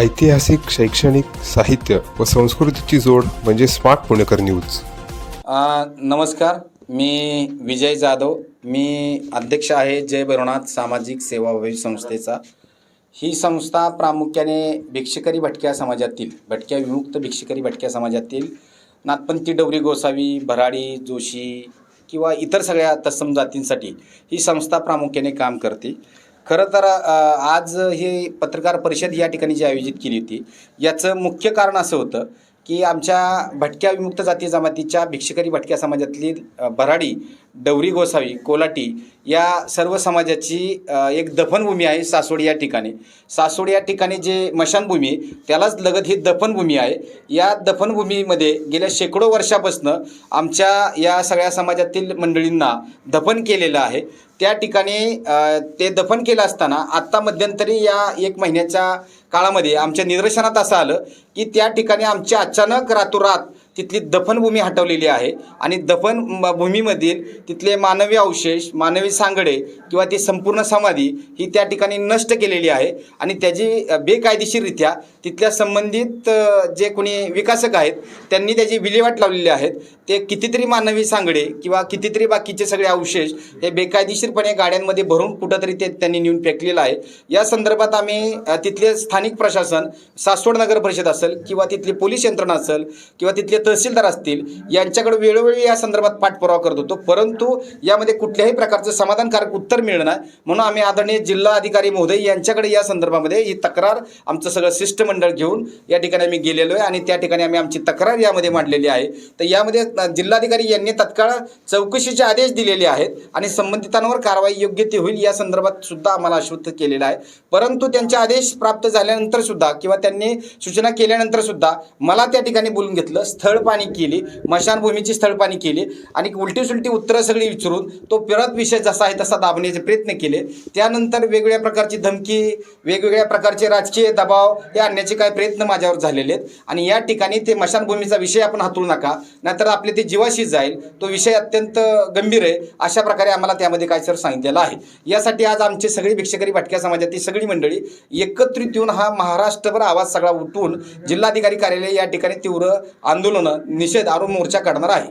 ऐतिहासिक शैक्षणिक साहित्य व संस्कृतीची जोड म्हणजे स्मार्ट पुणेकर न्यूज. नमस्कार. मी विजय जाधव. मी अध्यक्ष आहे जय भैरवनाथ सामाजिक सेवा संस्थेचा. ही संस्था प्रामुख्याने भिक्षकरी भटक्या समाजातील भटक्या विमुक्त भिक्षकरी भटक्या समाजातील नाथपंथी डवरी गोसावी भराडी जोशी किंवा इतर सगळ्या तत्सम जातींसाठी ही संस्था प्रामुख्याने काम करते. खरं तर आज ही पत्रकार परिषद या ठिकाणी जी आयोजित केली होती याचं मुख्य कारण असं होतं की आमच्या भटक्या विमुक्त जाती जमातीच्या भिक्षकरी भटक्या समाजातली भराडी डवरी गोसावी कोलाटी या सर्व समाजाची एक दफनभूमी आहे सासवड या ठिकाणी. सासवड या ठिकाणी जे मशानभूमी आहे, त्यालाच लगत ही दफनभूमी आहे. या दफनभूमीमध्ये गेल्या शेकडो वर्षापासून आमच्या या सगळ्या समाजातील मंडळींना दफन केलेलं आहे. त्या ठिकाणी ते दफन केलं असताना आत्ता मध्यंतरी या एक महिन्याच्या काळामध्ये आमच्या निदर्शनात असं आलं की त्या ठिकाणी आमच्या अचानक रातोरात तिथली दफनभूमी हटवलेली आहे. आणि दफन म- भूमीमधील तिथले मानवी अवशेष मानवी सांगडे किंवा ती संपूर्ण समाधी ही त्या ठिकाणी नष्ट केलेली आहे. आणि त्याची बेकायदेशीररित्या तिथल्या संबंधित जे कोणी विकासक आहेत त्यांनी त्याची विल्हेवाट लावलेली आहेत ते कितीतरी मानवी सांगडे किंवा कितीतरी बाकीचे सगळे अवशेष हे बेकायदेशीरपणे गाड्यांमध्ये भरून कुठंतरी ते त्यांनी नेऊन फेकलेलं आहे. या संदर्भात आम्ही तिथले स्थानिक प्रशासन सासवड नगर परिषद असेल किंवा तिथली पोलीस यंत्रणा असेल किंवा तिथले तहसीलदार असतील यांच्याकडे वेळोवेळी या संदर्भात पाठपुरावा करत होतो. परंतु यामध्ये कुठल्याही प्रकारचं समाधानकारक उत्तर मिळणं म्हणून आम्ही आदरणीय जिल्हा अधिकारी महोदय यांच्याकडे या संदर्भामध्ये ही तक्रार आमचं सगळं शिष्टमंडळ घेऊन या ठिकाणी आम्ही गेलेलो आहे आणि त्या ठिकाणी आम्ही आमची तक्रार यामध्ये मांडलेली आहे. तर यामध्ये जिल्हाधिकारी यांनी तत्काळ चौकशीचे आदेश दिलेले आहेत आणि संबंधितांवर कारवाई योग्य ती होईल या संदर्भात सुद्धा आम्हाला आश्वस्त केलेलं आहे. परंतु त्यांचे आदेश प्राप्त झाल्यानंतर सुद्धा किंवा त्यांनी सूचना केल्यानंतर सुद्धा मला त्या ठिकाणी बोलून घेतलं स्थळ स्थळपाणी केली मशानभूमीची स्थळपाणी केली आणि उलटी सुलटी उत्तरं सगळी विचारून तो परत विषय जसा आहे तसा दाबण्याचे प्रयत्न केले. त्यानंतर वेगवेगळ्या प्रकारची धमकी वेगवेगळ्या प्रकारचे राजकीय दबाव हे आणण्याचे काही प्रयत्न माझ्यावर झालेले आहेत. आणि या ठिकाणी ते मशानभूमीचा विषय आपण हातळू नका नाहीतर आपले ते जीवाशी जाईल तो विषय अत्यंत गंभीर आहे अशा प्रकारे आम्हाला त्यामध्ये काय सर सांगितलेलं आहे. यासाठी आज आमचे सगळी भिक्षकरी भटक्या समाजातील सगळी मंडळी एकत्रित येऊन हा महाराष्ट्रभर आवाज सगळा उठवून जिल्हाधिकारी कार्यालय या ठिकाणी तीव्र आंदोलन आंदोलनं निषेध आरोप मोर्चा काढणार आहे.